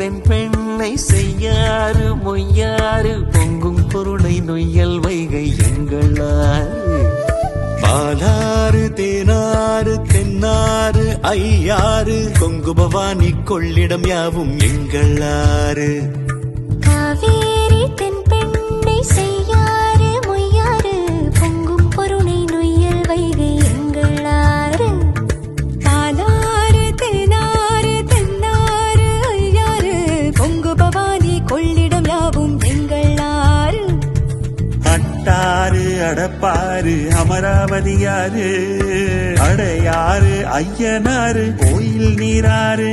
தென் பெண்ணை செய்யாறு மொய்யாறு பொங்கும் பொருளை நொய்யல் வைகை எங்களாறு. பாலாறு தேனாறு தென்னாறு ஐயாறு கொங்கு பவானி கொள்ளிடம் யாவும் எங்களாறு. அட்டாறு அடப்பாறு அமராவதியாறு அடையாறு ஐயனாறு கோயில் நீராறு.